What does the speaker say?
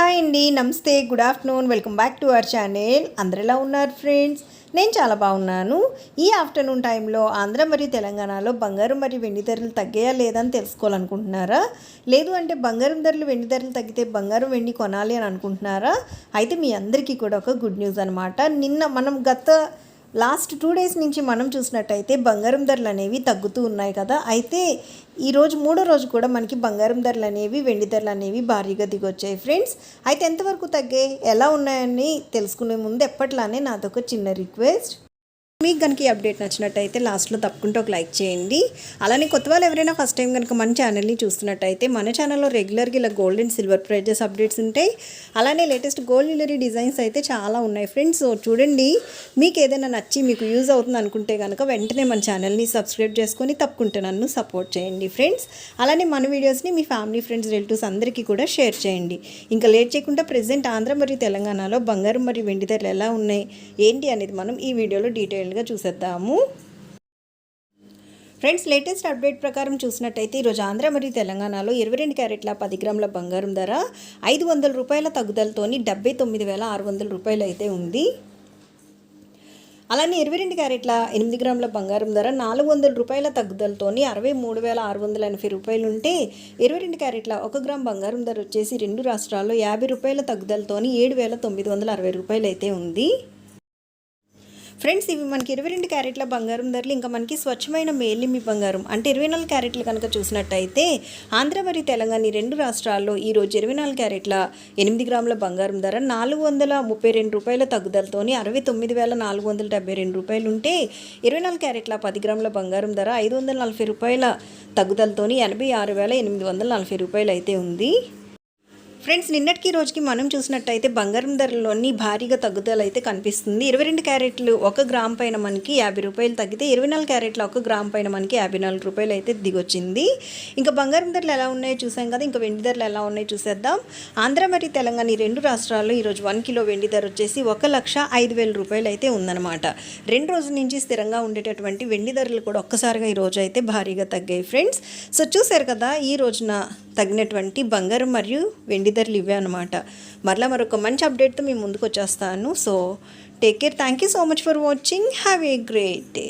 Hi అండి నమస్తే good afternoon welcome back to our channel. అందరు ఉన్నారు ఫ్రెండ్స్? నేను చాలా బాగున్నాను. ఈ ఆఫ్టర్నూన్ టైంలో ఆంధ్ర మరియు తెలంగాణలో బంగారం మరియు వెండి ధరలు తగ్గాయా లేదా అని తెలుసుకోవాలనుకుంటున్నారా? లేదు అంటే బంగారం ధరలు వెండి ధరలు తగ్గితే బంగారం వెండి కొనాలి అని అనుకుంటున్నారా? అయితే మీ అందరికీ కూడా ఒక గుడ్ న్యూస్ అనమాట నిన్న మనం గత లాస్ట్ టూ డేస్ నుంచి మనం చూసినట్టయితే బంగారం ధరలు అనేవి తగ్గుతూ ఉన్నాయి కదా. అయితే ఈరోజు మూడో రోజు కూడా మనకి బంగారం ధరలు అనేవి వెండి ధరలు అనేవి భారీగా దిగొచ్చాయి ఫ్రెండ్స్. అయితే ఎంతవరకు తగ్గాయి ఎలా ఉన్నాయని తెలుసుకునే ముందు ఎప్పట్లానే నాదొక చిన్న రిక్వెస్ట్. మీకు కనుక ఈ అప్డేట్ నచ్చినట్టయితే లాస్ట్లో తప్పకుండా ఒక లైక్ చేయండి. అలానే కొత్త వాళ్ళు ఎవరైనా ఫస్ట్ టైం కనుక మన ఛానల్ని చూస్తున్నట్టయితే మన ఛానల్లో రెగ్యులర్గా ఇలా gold and silver prizes updates ఉంటాయి. అలానే లేటెస్ట్ గోల్డ్ జ్యువెలరీ డిజైన్స్ అయితే చాలా ఉన్నాయి ఫ్రెండ్స్ చూడండి మీకు ఏదైనా నచ్చి మీకు యూజ్ అవుతుంది అనుకుంటే కనుక వెంటనే మన ఛానల్ని సబ్స్క్రైబ్ చేసుకొని తప్పకుండా నన్ను సపోర్ట్ చేయండి ఫ్రెండ్స్ అలానే మన వీడియోస్ని మీ ఫ్యామిలీ ఫ్రెండ్స్ రిలేటివ్స్ అందరికీ కూడా షేర్ చేయండి. ఇంకా లేట్ చేయకుండా ప్రజెంట్ ఆంధ్ర మరియు తెలంగాణలో బంగారం మరియు వెండి ధరలు ఎలా ఉన్నాయి? ఏంటి అనేది మనం ఈ వీడియోలో డీటెయిల్గా చూసేద్దాము. ఫ్రెండ్స్ లేటెస్ట్ అప్డేట్ ప్రకారం చూసినట్టయితే ఈరోజు ఆంధ్ర మరియు తెలంగాణలో ఇరవై రెండు క్యారెట్ల పది గ్రాముల బంగారం ధర ఐదు వందల రూపాయల తగ్గుదలతోని డెబ్బై తొమ్మిది వేల ఆరు వందల రూపాయలు అయితే ఉంది. అలానే ఇరవై రెండు క్యారెట్ల ఎనిమిది గ్రాముల బంగారం ధర నాలుగు వందల రూపాయల తగ్గుదలతోని అరవై మూడు వేల ఆరు వందల ఎనభై రూపాయలు ఉంటే ఇరవై రెండు క్యారెట్ల ఒక గ్రామ్ బంగారం ధర వచ్చేసి రెండు రాష్ట్రాల్లో యాభై రూపాయల తగ్గుదలతోని ఏడు వేల తొమ్మిది వందల అరవై రూపాయలు అయితే ఉంది. ఫ్రెండ్స్ ఇవి మనకి ఇరవై రెండు క్యారెట్ల బంగారం ధరలు ఇంకా మనకి స్వచ్ఛమైన మేలిమి బంగారం. అంటే ఇరవై నాలుగు క్యారెట్లు కనుక చూసినట్టయితే ఆంధ్ర మరియు తెలంగాణ ఈ రెండు రాష్ట్రాల్లో ఈరోజు ఇరవై నాలుగు క్యారెట్ల ఎనిమిది గ్రాముల బంగారం ధర నాలుగు వందల ముప్పై రెండు రూపాయల తగ్గుదలతోని అరవై తొమ్మిది వేల నాలుగు వందల డెబ్బై రెండు రూపాయలు ఉంటే ఇరవై నాలుగు క్యారెట్ల పది గ్రాముల బంగారం ధర ఐదు వందల నలభై రూపాయల తగ్గుదలతోని ఎనభై ఆరు వేల ఎనిమిది వందల నలభై రూపాయలు అయితే ఉంది. ఫ్రెండ్స్ నిన్నటికి రోజుకి మనం చూసినట్టయితే బంగారం ధరలోని భారీగా తగ్గుదల అయితే కనిపిస్తుంది. ఇరవై రెండు క్యారెట్లు ఒక గ్రామ్ పైన మనకి యాభై రూపాయలు తగ్గితే ఇరవై నాలుగు క్యారెట్లు ఒక గ్రామ్ పైన మనకి యాభై నాలుగు రూపాయలు అయితే దిగొచ్చింది. ఇంకా బంగారం ధరలు ఎలా ఉన్నాయో చూసాం కదా ఇంకా వెండి ధరలు ఎలా ఉన్నాయో చూసేద్దాం. ఆంధ్ర మరియు తెలంగాణ ఈ రెండు రాష్ట్రాల్లో ఈరోజు వన్ కిలో వెండి ధర వచ్చేసి ఒక లక్ష ఐదు వేల రూపాయలు అయితే ఉందన్నమాట. రెండు రోజుల నుంచి స్థిరంగా ఉండేటటువంటి వెండి ధరలు కూడా ఒక్కసారిగా ఈ రోజు అయితే భారీగా తగ్గాయి ఫ్రెండ్స్ సో చూసారు కదా ఈ రోజున తగినటువంటి బంగారం మరియు వెండి ధరలు ఇవే అనమాట మరలా మరొక మంచి అప్డేట్తో మేము ముందుకు వచ్చేస్తాను so take care thank you so much for watching have a great day